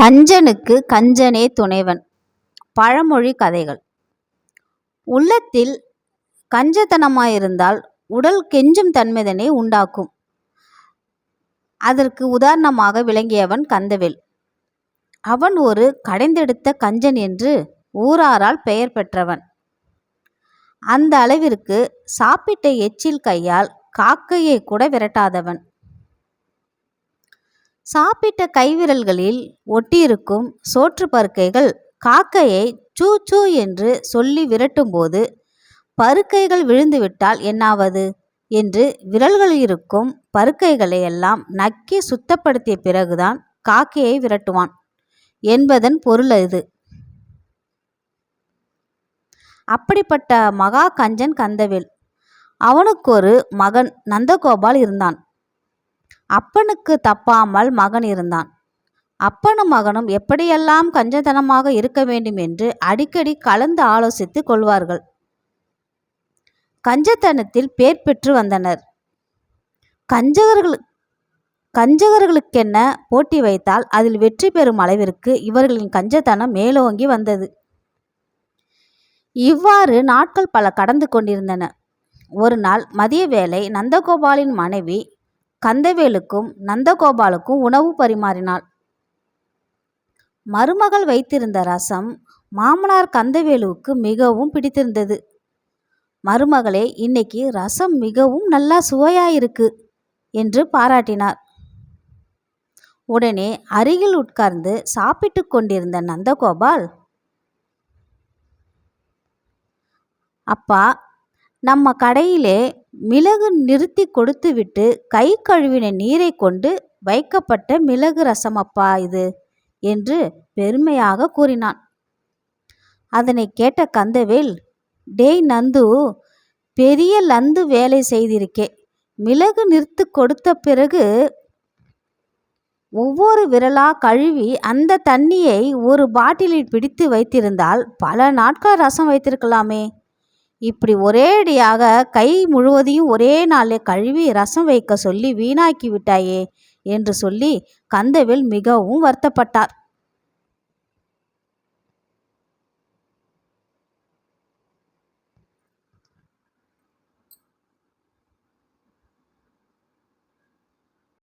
கஞ்சனுக்கு கஞ்சனே துணைவன். பழமொழி கதைகள். உள்ளத்தில் கஞ்சத்தனமாயிருந்தால் உடல் கெஞ்சும் தன்மைதனை உண்டாக்கும். அதற்கு உதாரணமாக விளங்கியவன் கந்தவேல். அவன் ஒரு கடைந்தெடுத்த கஞ்சன் என்று ஊராரால் பெயர் பெற்றவன். அந்த அளவிற்கு சாப்பிட்ட எச்சில் கையால் காக்கையை கூட விரட்டாதவன். சாப்பிட்ட கைவிரல்களில் ஒட்டியிருக்கும் சோற்று பருக்கைகள் காக்கையை சூ சூ என்று சொல்லி விரட்டும்போது பருக்கைகள் விழுந்துவிட்டால் என்னாவது? என்று விரல்களில் இருக்கும் பருக்கைகளை எல்லாம் நக்கி சுத்தப்படுத்திய பிறகுதான் காக்கையை விரட்டுவான் என்பதன் பொருள் இது. அப்படிப்பட்ட மகா கஞ்சன் கந்தவேல். அவனுக்கொரு மகன் நந்தகோபால் இருந்தான். அப்பனுக்கு தப்பாமல் மகன் இருந்தான். அப்பனும் மகனும் எப்படியெல்லாம் கஞ்சத்தனமாக இருக்க வேண்டும் என்று அடிக்கடி கலந்து ஆலோசித்துக் கொள்வார்கள். கஞ்சத்தனத்தில் பேர் பெற்று வந்தனர். கஞ்சகர்கள் கஞ்சகர்களுக்கென்ன போட்டி வைத்தால் அதில் வெற்றி பெறும் அளவிற்கு இவர்களின் கஞ்சத்தனம் மேலோங்கி வந்தது. இவ்வாறு நாட்கள் பல கடந்து கொண்டிருந்தன. ஒரு நாள் மதிய வேளை நந்தகோபாலின் மனைவி கந்தவேலுக்கும் நந்தகோபாலுக்கும் உணவு பரிமாறினாள். மருமகள் வைத்திருந்த ரசம் மாமனார் கந்தவேலுவுக்கு மிகவும் பிடித்திருந்தது. மருமகளே இன்னைக்கு ரசம் மிகவும் நல்லா சுவையாயிருக்கு என்று பாராட்டினார். உடனே அருகில் உட்கார்ந்து சாப்பிட்டு கொண்டிருந்த நந்தகோபால் அப்பா நம்ம கடையிலே மிளகு நிறுத்தி கொடுத்துவிட்டு கை கழுவின நீரை கொண்டு வைக்கப்பட்ட மிளகு ரசம் அப்பா இது என்று பெருமையாக கூறினான். அதனை கேட்ட கந்தவேல் டேய் நந்து பெரிய லந்து வேலை செய்திருக்கே. மிளகு நிறுத்து கொடுத்த பிறகு ஒவ்வொரு விரலா கழுவி அந்த தண்ணியை ஒரு பாட்டிலில் பிடித்து வைத்திருந்தால் பல நாட்கள் ரசம் வைத்திருக்கலாமே. இப்படி ஒரேடியாக கை முழுவதையும் ஒரே நாளே கழுவி ரசம் வைக்க சொல்லி வீணாக்கி விட்டாயே என்று சொல்லி கந்தவேல் மிகவும் வருத்தப்பட்டார்.